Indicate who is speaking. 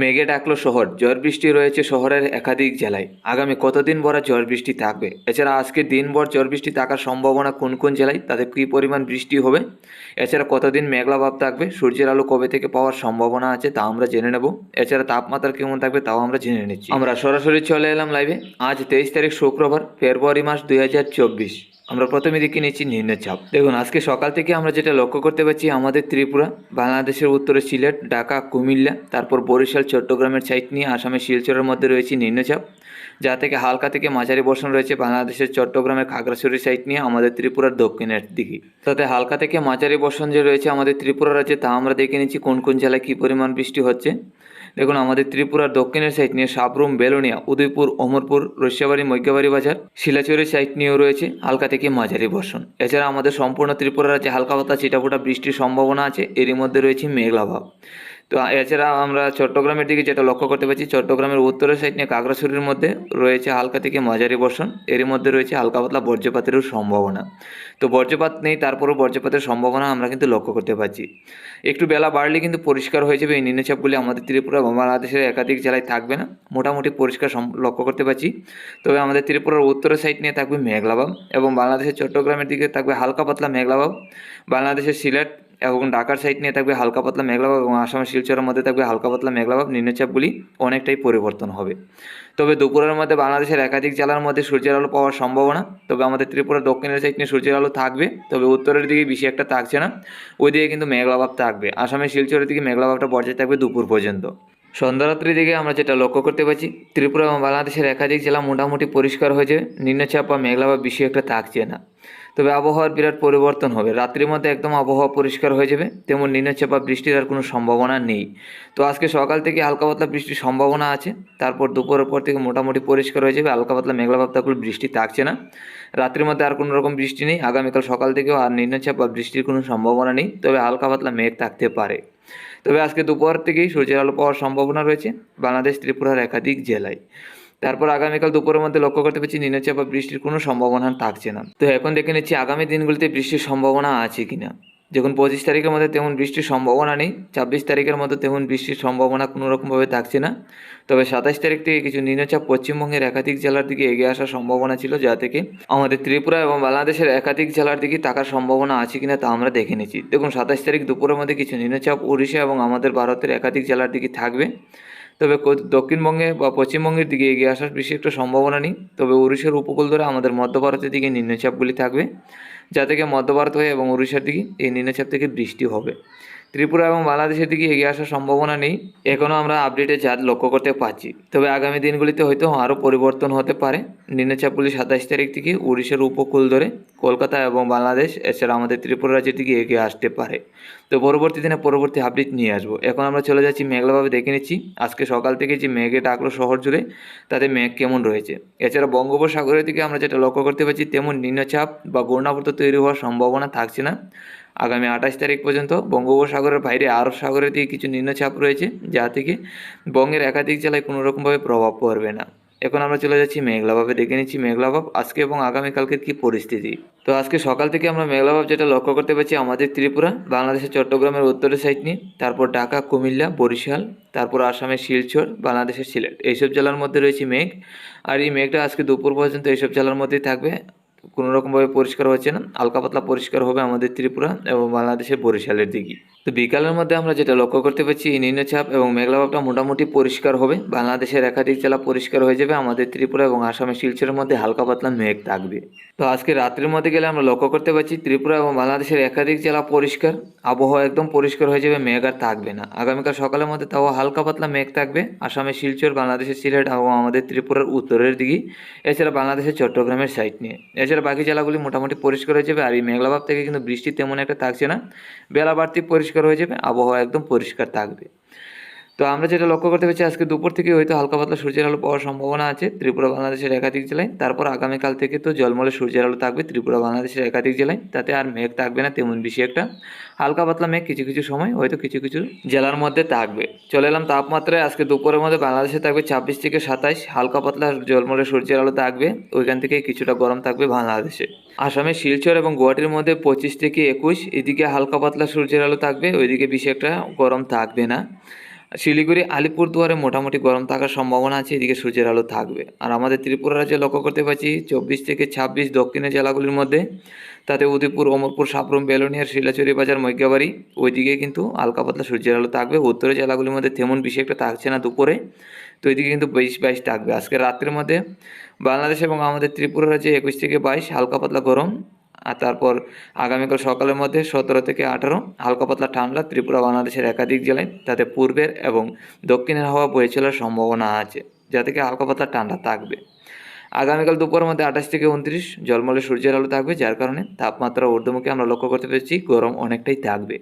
Speaker 1: মেঘে ডাকলো শহর। ঝড় বৃষ্টি রয়েছে শহরের একাধিক জেলায়। আগামী কতদিন ভরা ঝড় বৃষ্টি থাকবে? এছাড়া আজকে দিনভর ঝড় বৃষ্টি থাকার সম্ভাবনা কোন কোন জেলায়? তাতে কী পরিমাণ বৃষ্টি হবে? এছাড়া কতদিন মেঘলা ভাব থাকবে? সূর্যের আলো কবে থেকে পাওয়ার সম্ভাবনা আছে তা আমরা জেনে নেব। এছাড়া তাপমাত্রা কেমন থাকবে তাও আমরা জেনে নিচ্ছি। আমরা সরাসরি চলে এলাম লাইভে আজ তেইশ তারিখ শুক্রবার, ফেব্রুয়ারি মাস দুই হাজার চব্বিশ। আমরা প্রথমে দেখে নিচ্ছি নিম্নচাপ দেখুন, আজকে সকাল থেকে আমরা যেটা লক্ষ্য করতে পারছি, আমাদের ত্রিপুরা, বাংলাদেশের উত্তরে সিলেট, ঢাকা, কুমিল্লা, তারপর বরিশাল চট্টগ্রামের সাইড নিয়ে আসামের শিলচরের মধ্যে রয়েছে নিম্নচাপ, যা থেকে হালকা থেকে মাঝারি বর্ষণ রয়েছে বাংলাদেশের চট্টগ্রামের খাগড়াছড়ি সাইট নিয়ে আমাদের ত্রিপুরার দক্ষিণের দিকে। তাতে হালকা থেকে মাঝারি বর্ষণ যে রয়েছে আমাদের ত্রিপুরা রাজ্যে, তা আমরা দেখে নিচ্ছি কোন কোন জেলায় কী পরিমাণ বৃষ্টি হচ্ছে। দেখুন, আমাদের ত্রিপুরার দক্ষিণের সাইড নিয়ে সাবরুম, বেলোনিয়া, উদয়পুর, অমরপুর, রসিয়াবাড়ি মৈগ্যাবাড়ি বাজার, শিলাচরের সাইড নিয়েও রয়েছে হালকা থেকে মাঝারি বর্ষণ। এছাড়া আমাদের সম্পূর্ণ ত্রিপুরা রাজ্যে হালকা পাতা, ছিটাফোটা বৃষ্টির সম্ভাবনা আছে। এরই মধ্যে রয়েছে মেঘলা ভাব। তো এছাড়া আমরা চট্টগ্রামের দিকে যেটা লক্ষ্য করতে পারছি, চট্টগ্রামের উত্তরের সাইড নিয়ে কাকড়াছড়ির মধ্যে রয়েছে হালকা থেকে মাঝারি বর্ষণ। এরই মধ্যে রয়েছে হালকা পাতলা বজ্রপাতেরও সম্ভাবনা। তো বজ্রপাত নেই, তারপরেও বজ্রপাতের সম্ভাবনা আমরা কিন্তু লক্ষ্য করতে পারছি। একটু বেলা বাড়লে কিন্তু পরিষ্কার হয়ে যাবে এই নিম্নচাপগুলি আমাদের ত্রিপুরা বাংলাদেশের একাধিক জেলায় থাকবে না। মোটামুটি পরিষ্কার লক্ষ্য করতে পারছি। তবে আমাদের ত্রিপুরার উত্তরের সাইড নিয়ে থাকবে মেঘলাভাব এবং বাংলাদেশের চট্টগ্রামের দিকে থাকবে হালকা পাতলা মেঘলাভাব বাংলাদেশের সিলেট এবং ঢাকার সাইড নিয়ে থাকবে হালকা পাতলা মেঘলাভাব এবং আসামের শিলচরের মধ্যে থাকবে হালকা পাতলা মেঘলাভাব নিম্নচাপগুলি অনেকটাই পরিবর্তন হবে। তবে দুপুরের মধ্যে বাংলাদেশের একাধিক জেলার মধ্যে সূর্যের আলো পাওয়ার সম্ভাবনা, তবে আমাদের ত্রিপুরা দক্ষিণের সাইড নিয়ে সূর্যের আলো থাকবে, তবে উত্তরের দিকে বেশি একটা থাকছে না ওই দিকে কিন্তু মেঘলাভাব থাকবে। আসামের শিলচরের দিকে মেঘলাভাবটা বজায় থাকবে দুপুর পর্যন্ত। সন্ধ্যারাত্রির দিকে আমরা যেটা লক্ষ্য করতে পারছি, ত্রিপুরা এবং বাংলাদেশের একাধিক জেলা মোটামুটি পরিষ্কার হয়েছে নিম্নচাপ বা মেঘলাভাব বেশি একটা থাকছে না। তবে আবহাওয়ার বিরাট পরিবর্তন হবে। রাত্রির মধ্যে একদম আবহাওয়া পরিষ্কার হয়ে যাবে, তেমন নিম্নচাপ বৃষ্টির আর কোনো সম্ভাবনা নেই। তো আজকে সকাল থেকে হালকা পাতলা বৃষ্টির সম্ভাবনা আছে, তারপর দুপুরের পর থেকে মোটামুটি পরিষ্কার হয়ে যাবে, হালকা পাতলা মেঘলাভাব থাকলে বৃষ্টি থাকছে না। রাত্রির মধ্যে আর কোনো রকম বৃষ্টি নেই, আগামীকাল সকাল থেকেও আর নিম্নচাপ বা বৃষ্টির কোনো সম্ভাবনা নেই, তবে হালকা পাতলা মেঘ থাকতে পারে। তবে আজকে দুপুর থেকেই সূর্যের আলো পাওয়ার সম্ভাবনা রয়েছে, বাংলাদেশ ত্রিপুরার একাধিক জেলায়। তারপর আগামীকাল দুপুরের মধ্যে লক্ষ্য করতে পারছি নিম্নচাপ বা বৃষ্টির কোনো সম্ভাবনা থাকছে না। তো এখন দেখে নিচ্ছি আগামী দিনগুলিতে বৃষ্টির সম্ভাবনা আছে কিনা। যখন পঁচিশ তারিখের মধ্যে তেমন বৃষ্টির সম্ভাবনা নেই, ছাব্বিশ তারিখের মধ্যে তেমন বৃষ্টির সম্ভাবনা কোনো রকমভাবে থাকছে না। তবে সাতাশ তারিখ থেকে কিছু নিম্নচাপ পশ্চিমবঙ্গের একাধিক জেলার দিকে এগিয়ে আসার সম্ভাবনা ছিল, যা থেকে আমাদের ত্রিপুরা এবং বাংলাদেশের একাধিক জেলার দিকে থাকার সম্ভাবনা আছে কিনা তা আমরা দেখে নিচ্ছি। দেখুন, সাতাশ তারিখ দুপুরের মধ্যে কিছু নিম্নচাপ উড়িষ্যা এবং আমাদের ভারতের একাধিক জেলার দিকে থাকবে। তবে দক্ষিণবঙ্গে বা পশ্চিমবঙ্গের দিকে এগিয়ে আসার বেশি একটা সম্ভাবনা নেই। তবে উড়িষ্যার উপকূল ধরে আমাদের মধ্য ভারতের দিকে নিম্নচাপগুলি থাকবে, যা থেকে মধ্য ভারত হয়ে এবং উড়িষ্যার দিকে এই নিম্নচাপ থেকে বৃষ্টি হবে। ত্রিপুরা এবং বাংলাদেশের দিকে এগিয়ে আসার সম্ভাবনা নেই, এখনও আমরা আপডেটে চাঁদ লক্ষ্য করতে পারছি। তবে আগামী দিনগুলিতে হয়তো আরও পরিবর্তন হতে পারে। নিম্নচাপগুলি সাতাশ তারিখ থেকে উড়িষ্যার উপকূল ধরে কলকাতা এবং বাংলাদেশ, এছাড়া আমাদের ত্রিপুরা রাজ্যের দিকে এগিয়ে আসতে পারে। তো পরবর্তী দিনে পরবর্তী আপডেট নিয়ে আসব। এখন আমরা চলে যাচ্ছি মেঘলাভাবে দেখে নিচ্ছি। আজকে সকাল থেকে যে মেঘে ডাকলো শহর জুড়ে, তাতে মেঘ কেমন রয়েছে? এছাড়া বঙ্গোপসাগরের দিকে আমরা যেটা লক্ষ্য করতে পারছি, তেমন নিম্নচাপ বা ঘূর্ণাবর্ত তৈরি হওয়ার সম্ভাবনা থাকছে না। আগামী আঠাশ তারিখ পর্যন্ত বঙ্গোপসাগরের বাইরে আরব সাগরের দিকে কিছু নিম্নচাপ রয়েছে যা থেকে বঙ্গের একাধিক জেলায় কোনো রকমভাবে প্রভাব পড়বে না। এখন আমরা চলে যাচ্ছি মেঘলাভাবে, দেখে নিচ্ছি মেঘলাভাব আজকে এবং আগামীকালকের কী পরিস্থিতি। তো আজকে সকাল থেকে আমরা মেঘলাভাব যেটা লক্ষ্য করতে পারছি, আমাদের ত্রিপুরা, বাংলাদেশের চট্টগ্রামের উত্তরের সাইড নিয়ে, তারপর ঢাকা, কুমিল্লা, বরিশাল, তারপর আসামের শিলচর, বাংলাদেশের সিলেট। এইসব জেলার মধ্যে রয়েছে মেঘ। আর এই মেঘটা আজকে দুপুর পর্যন্ত এইসব জেলার মধ্যেই থাকবে। কোনো রকমভাবে পরিষ্কার হচ্ছে না, হালকা পাতলা পরিষ্কার হবে আমাদের ত্রিপুরা এবং বাংলাদেশের বরিশালের দিকে। তো বিকালের মধ্যে আমরা যেটা লক্ষ্য করতে পারছি নিম্নচাপ এবং মেঘলাভাবটা মোটামুটি পরিষ্কার হবে। বাংলাদেশের একাধিক জেলা পরিষ্কার হয়ে যাবে, আমাদের ত্রিপুরা এবং আসামের শিলচরের মধ্যে হালকা পাতলা মেঘ থাকবে। তো আজকে রাত্রির মধ্যে গেলে আমরা লক্ষ্য করতে পারছি, ত্রিপুরা এবং বাংলাদেশের একাধিক জেলা পরিষ্কার, আবহাওয়া একদম পরিষ্কার হয়ে যাবে, মেঘ আর থাকবে না। আগামীকাল সকালের মধ্যে তাও হালকা পাতলা মেঘ থাকবে, আসামের শিলচর, বাংলাদেশের সিলেট এবং আমাদের ত্রিপুরার উত্তরের দিকে, এছাড়া বাংলাদেশের চট্টগ্রামের সাইড নিয়ে। এছাড়া বাকি জেলাগুলি মোটামুটি পরিষ্কার হয়ে যাবে, আর এই মেঘলাভাব থেকে কিন্তু বৃষ্টি তেমন একটা থাকছে না। বেলা বাড়তি পরিষ্কার হয়ে যাবে আবহাওয়া একদম পরিষ্কার থাকবে। তো আমরা যেটা লক্ষ্য করতে পারছি, আজকে দুপুর থেকে হয়তো হালকা পাতলা সূর্যের আলো পাওয়ার সম্ভাবনা আছে ত্রিপুরা, বাংলাদেশের একাধিক জেলায়। তারপর আগামীকাল থেকে তো জলমলে সূর্যের আলো থাকবে ত্রিপুরা, বাংলাদেশের একাধিক জেলায়। তাতে আর মেঘ থাকবে না, তেমন বেশি একটা। হালকা পাতলা মেঘ কিছু কিছু সময় হয়তো কিছু কিছু জেলার মধ্যে থাকবে। চলে এলাম তাপমাত্রায়, আজকে দুপুরের মধ্যে বাংলাদেশে থাকবে ছাব্বিশ থেকে সাতাইশ। হালকা পাতলা জলমলে সূর্যের আলো থাকবে, ওইখান থেকে কিছুটা গরম থাকবে বাংলাদেশে। আসামে শিলচর এবং গুয়াহাটির মধ্যে পঁচিশ থেকে একুশ। এদিকে হালকা পাতলা সূর্যের আলো থাকবে, ওইদিকে বেশি একটা গরম থাকবে না। শিলিগুড়ি, আলিপুরদুয়ারে মোটামুটি গরম থাকার সম্ভাবনা আছে, এদিকে সূর্যের আলো থাকবে। আর আমাদের ত্রিপুরা রাজ্যে লক্ষ্য করতে পারছি, চব্বিশ থেকে ছাব্বিশ দক্ষিণের জেলাগুলির মধ্যে, তাতে উদয়পুর, অমরপুর, সাবরুম বেলুনিয়ার শিলাচুরি বাজার মৈজ্ঞাবাড়ি ওইদিকে কিন্তু হালকা পাতলা সূর্যের আলো থাকবে। উত্তরের জেলাগুলির মধ্যে তেমন বেশি একটা থাকছে না দুপুরে, তো এদিকে কিন্তু বাইশ বাইশ থাকবে। আজকে রাত্রের মধ্যে বাংলাদেশ এবং আমাদের ত্রিপুরা রাজ্যে একুশ থেকে বাইশ, হালকা পাতলা গরম। আর তারপর আগামীকাল সকালের মধ্যে সতেরো থেকে আঠারো, হালকা পাতলা ঠান্ডা, ত্রিপুরা, বাংলাদেশের একাধিক জেলায়, তাতে পূর্বের এবং দক্ষিণের হাওয়া বয়ে চলার সম্ভাবনা আছে, যা থেকে হালকা পাতলা ঠান্ডা থাকবে। আগামীকাল দুপুরের মধ্যে আঠাশ থেকে উনত্রিশ জলমলে সূর্যের আলো থাকবে, যার কারণে তাপমাত্রা ঊর্ধ্বমুখী আমরা লক্ষ্য করতে পেরেছি, গরম অনেকটাই থাকবে।